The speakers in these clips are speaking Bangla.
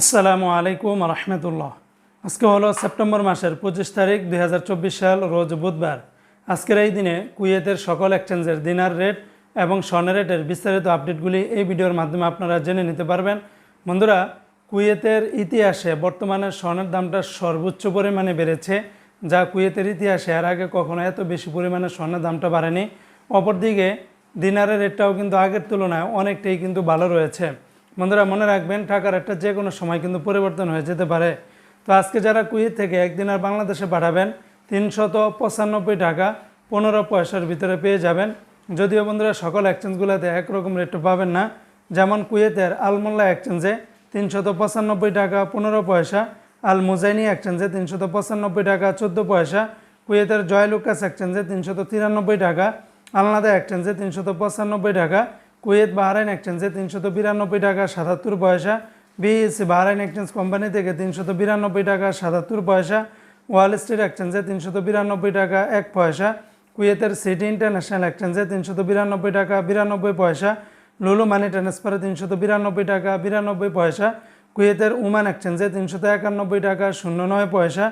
আসসালামু আলাইকুম রহমতুল্লাহ। আজকে হলো সেপ্টেম্বর মাসের পঁচিশ তারিখ দুই হাজার চব্বিশ সাল, রোজ বুধবার। আজকের এই দিনে কুয়েতের সকল এক্সচেঞ্জের দিনার রেট এবং স্বর্ণের রেটের বিস্তারিত আপডেটগুলি এই ভিডিওর মাধ্যমে আপনারা জেনে নিতে পারবেন। বন্ধুরা, কুয়েতের ইতিহাসে বর্তমানে স্বর্ণের দামটা সর্বোচ্চ পরিমাণে বেড়েছে, যা কুয়েতের ইতিহাসে এর আগে কখনো এত বেশি পরিমাণে স্বর্ণের দামটা বাড়েনি। অপরদিকে, দিনারের রেটটাও কিন্তু আগের তুলনায় অনেকটাই কিন্তু ভালো রয়েছে। বন্ধুরা, মনে রাখবেন টাকার একটা যে কোনো সময় কিন্তু পরিবর্তন হয়ে যেতে পারে। তো আজকে যারা কুয়েত থেকে একদিন আর বাংলাদেশে পাঠাবেন, তিনশত পঁচানব্বই টাকা পনেরো পয়সার ভিতরে পেয়ে যাবেন। যদিও বন্ধুরা, সকল এক্সচেঞ্জগুলোতে একরকম রেট পাবেন না। যেমন কুয়েতের আলমোল্লা এক্সচেঞ্জে তিনশত পঁচানব্বই টাকা পনেরো পয়সা আল মুজাইনি এক্সচেঞ্জে তিনশত পঁচানব্বই টাকা চোদ্দ পয়সা, কুয়েতের জয়লুকাস এক্সচেঞ্জে তিনশত তিরানব্বই টাকা, আলনাদা এক্সচেঞ্জে তিনশত পঁচানব্বই টাকা কুয়েত বাহরাইন এক্সচেঞ্জে তিনশত বিরানব্বই টাকা সাতাত্তর পয়সা। বিএসসি বাহরাইন এক্সচেঞ্জ কোম্পানি থেকে তিনশত বিরানব্বই টাকা সাতাত্তর পয়সা। ওয়াল স্ট্রিট এক্সচেঞ্জে তিনশত বিরানব্বই টাকা এক পয়সা। কুয়েতের সিটি ইন্টারন্যাশনাল এক্সচেঞ্জে তিনশত বিরানব্বই টাকা বিরানব্বই পয়সা। লুলু মানি ট্রান্সফারে তিনশত বিরানব্বই টাকা বিরানব্বই পয়সা। কুয়েতের উমান এক্সচেঞ্জে তিনশত একানব্বই টাকা শূন্য নয় পয়সা।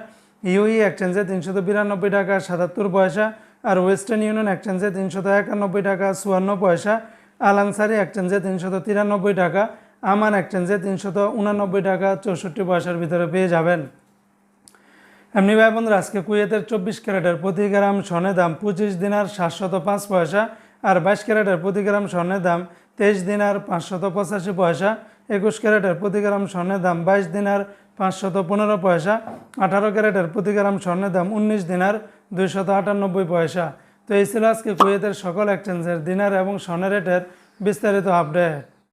ইউই এক্সচেঞ্জে তিনশত বিরানব্বই টাকা সাতাত্তর পয়সা। আর ওয়েস্টার্ন ইউনিয়ন এক্সচেঞ্জে তিনশত একানব্বই টাকা চুয়ান্ন পয়সা। আল আনসারি এক্সচেঞ্জে তিনশত তিরানব্বই টাকা, আমান এক্সচেঞ্জে তিনশত উনানব্বই টাকা চৌষট্টি পয়সার ভিতরে পেয়ে যাবেন। এমনি ভাই বন্ধুরা, আজকে কুয়েতের চব্বিশ ক্যারেটের প্রতি গ্রাম স্বর্ণের দাম পঁচিশ দিনার সাতশত পাঁচ পয়সা আর বাইশ ক্যারেটের প্রতি গ্রাম স্বর্ণের দাম তেইশ দিনার পাঁচশত পঁচাশি পয়সা। একুশ ক্যারেটের প্রতি গ্রাম স্বর্ণের দাম বাইশ দিনার পাঁচশত পনেরো পয়সা। আঠারো ক্যারেটের প্রতি গ্রাম স্বর্ণের দাম উনিশ দিনার দুইশত আটানব্বই পয়সা। তো এই ছিল আজকে কুয়েতের সকল এক্সচেঞ্জের দিনার এবং সনের রেটের বিস্তারিত আপডেট